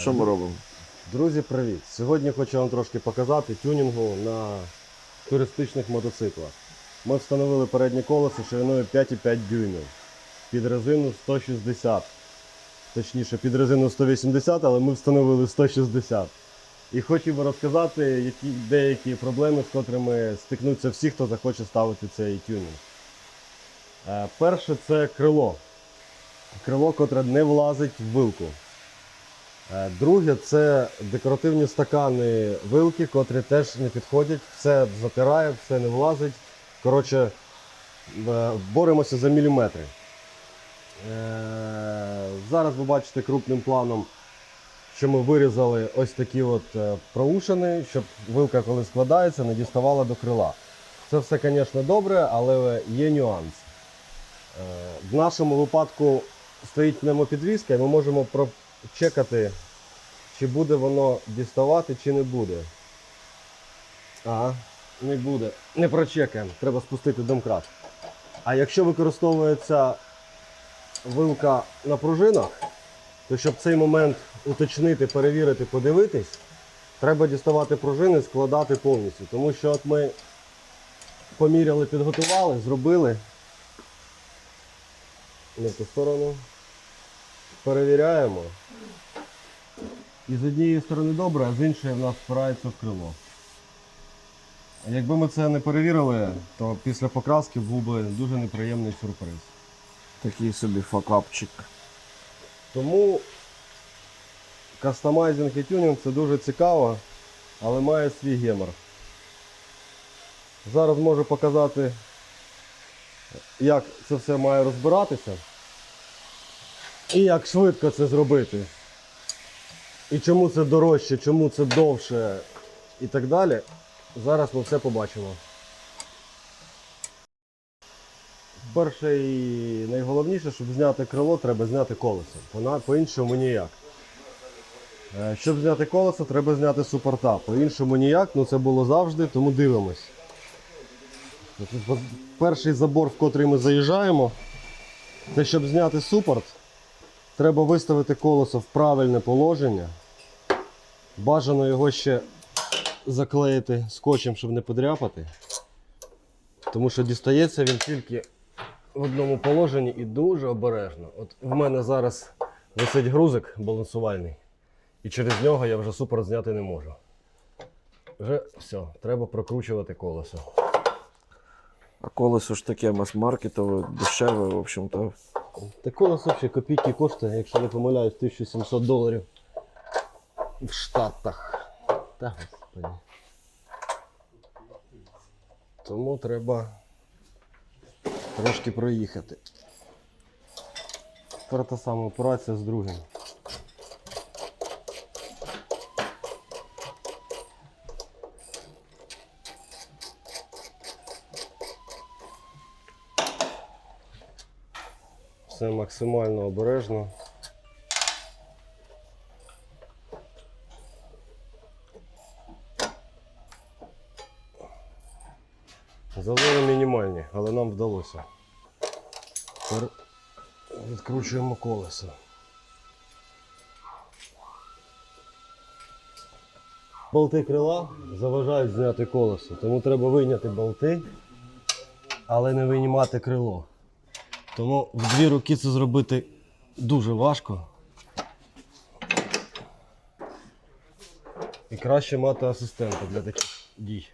Що ми робимо? Друзі, привіт! Сьогодні хочу вам трошки показати тюнінгу на туристичних мотоциклах. Ми встановили переднє колесо шириною 5,5 дюймів під резину 160. Точніше, під резину 180, але ми встановили 160. І хочу вам розказати які, деякі проблеми, з котрими стикнуться всі, хто захоче ставити цей тюнінг. Е, перше це крило. Крило, котре не влазить в вилку. Е, Друге, це декоративні стакани вилки, котрі теж не підходять, все затирає, все не влазить. Коротше, е, боремося за міліметри. Е, Зараз ви бачите крупним планом, що ми вирізали ось такі от проушини, щоб вилка, коли складається, не діставала до крила. Це все, звісно, добре, але є нюанс. В нашому випадку стоїть пневмопідвізка, і ми можемо прочекати, чи буде воно діставати, чи не буде. Ага, не буде. Не прочекаємо, треба спустити домкрат. А якщо використовується вилка на пружинах, то щоб цей момент уточнити, перевірити, подивитись, треба діставати пружини, складати повністю. Тому що от ми поміряли, підготували, зробили. В ту сторону. Перевіряємо. І з однієї сторони добре, а з іншої в нас впирається в крило. А Якби ми це не перевірили, то після покраски був би дуже неприємний сюрприз. Такий собі факапчик. Тому кастомайзинг і тюнінг це дуже цікаво, але має свій гемор. Зараз можу показати, як це все має розбиратися і як швидко це зробити. І чому це дорожче, чому це довше і так далі. Зараз ми все побачимо. Перше і найголовніше, щоб зняти крило, треба зняти колесо. По-іншому ніяк. Е, Щоб зняти колесо, треба зняти супорта. По-іншому ніяк, ну це було завжди, тому дивимось. Перший забор, в котрий ми заїжджаємо, це щоб зняти супорт, треба виставити колесо в правильне положення. Бажано його ще заклеїти скотчем, щоб не подряпати. Тому що дістається він тільки в одному положенні і дуже обережно. От в мене зараз висить грузик балансувальний, і через нього я вже супер зняти не можу. Вже все, треба прокручувати колесо. А колесо ж таке мас-маркетове, дешеве, в общем-то. Та нас ще копійки коштує, якщо не помиляюсь, 1700 доларів в Штатах. Та господи. Тому треба трошки проїхати. Тепер та сама операція з другим. Все максимально обережно. Зазори мінімальні, але нам вдалося. Тепер відкручуємо колесо. Болти крила заважають зняти колесо, тому треба вийняти болти, але не винімати крило. Тому в дві руки це зробити дуже важко. І краще мати асистента для таких дій.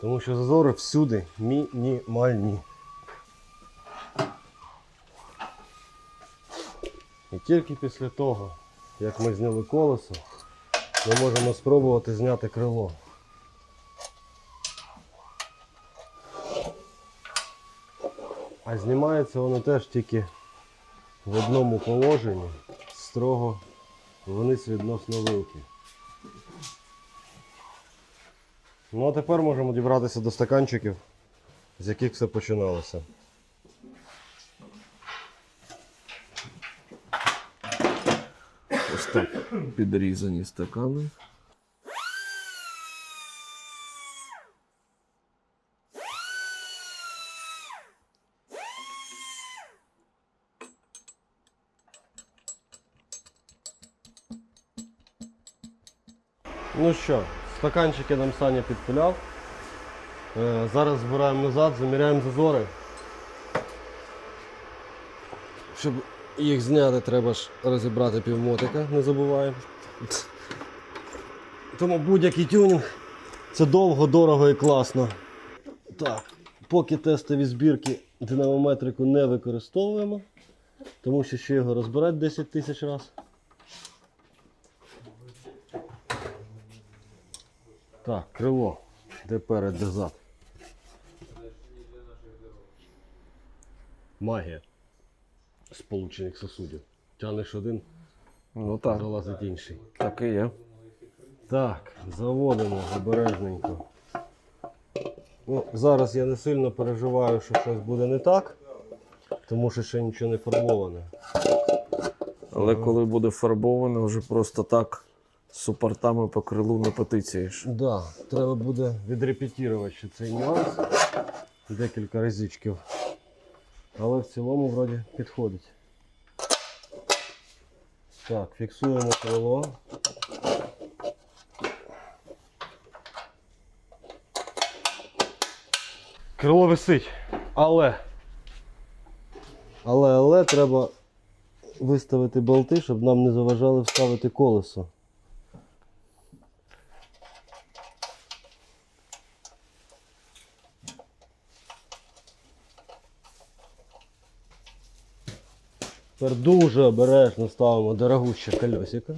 Тому що зазори всюди мінімальні. І тільки після того, як ми зняли колесо, ми можемо спробувати зняти крило. А знімається воно теж тільки в одному положенні, строго вниз відносно вилки. Ну а тепер можемо дібратися до стаканчиків, з яких все починалося. так підрізані стакани. Ну що, стаканчики нам Саня підпиляв. Е, зараз збираємо назад, заміряємо зазори. Щоб їх зняти, треба ж розібрати півмотика, не забуваємо. Тому будь-який тюнінг це довго, дорого і класно. Так, поки тестові збірки динамометрику не використовуємо, тому що ще його розбирати 10 тисяч разів. Так, крило. Де перед, де зад. Магія сполучених сосудів. Тянеш один, Ну так, залазить інший. так і є. Так, заводимо обережненько. Ну, зараз я не сильно переживаю, що щось буде не так, тому що ще нічого не фарбоване. Але коли буде фарбоване, вже просто так супортами по крилу не потицяєш. Да, треба буде відрепетірувати ще цей нюанс декілька разичків. Але в цілому вроді підходить. Так, фіксуємо крило. Крило висить, але. Але, але треба виставити болти, щоб нам не заважали вставити колесо. Тепер дуже обережно ставимо дорогуще колесико.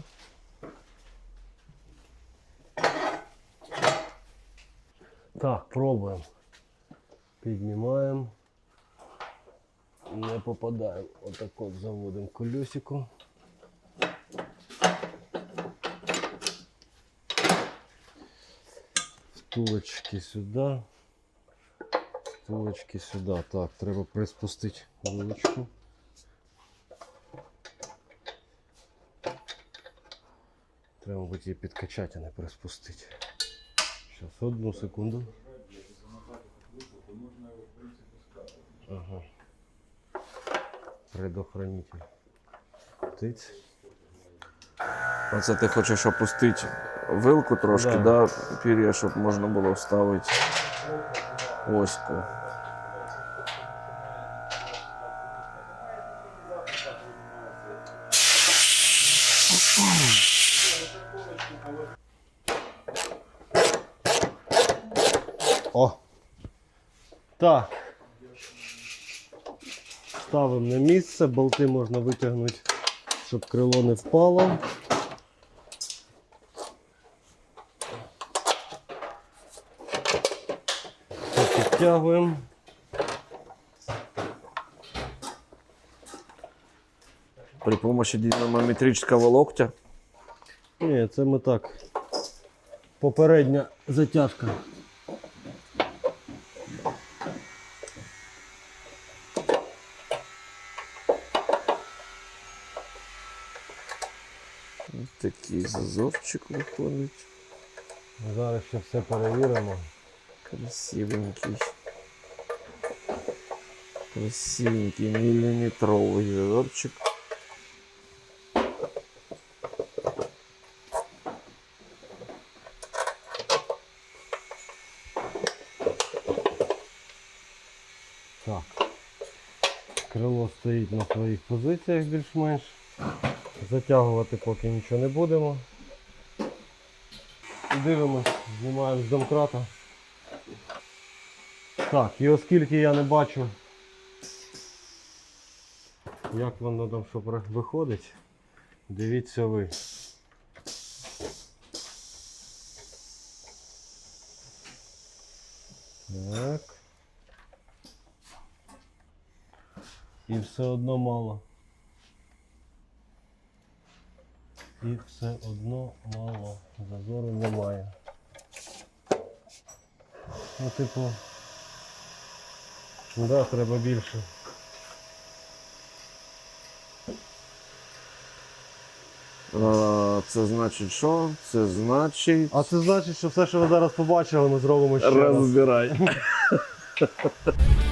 Так, пробуємо. Піднімаємо. Не попадаємо. Отак от заводимо колесико. Втулочки сюди. Втулочки сюди. Так, треба приспустити вилочку. Треба, мабуть, її підкачати, а не приспустити. Зараз, одну секунду. Ага. Предохранитель. Тиць. Оце ти хочеш опустити вилку трошки, Да. да. пір'я, щоб можна було вставити оську. О! Так. Ставимо на місце, болти можна витягнути, щоб крило не впало. Підтягуємо. При помощі динамометричного локтя. Ні, це ми так. Попередня затяжка. Такий зазорчик виходить. Зараз ще все перевіримо. Красивенький. Красивенький миллиметровый зазорчик. Так. Крило стоїть на своїх позиціях більш-менш. Затягувати поки нічого не будемо. Дивимось, знімаємо з домкрата. Так, і оскільки я не бачу, як воно там що виходить, дивіться ви. Так. І все одно мало. І все одно мало. Зазору немає. Ну, типу. Да, треба більше. А, це значить що? Це значить. А це значить, що все, що ви зараз побачили, ми зробимо ще раз. Розбирай.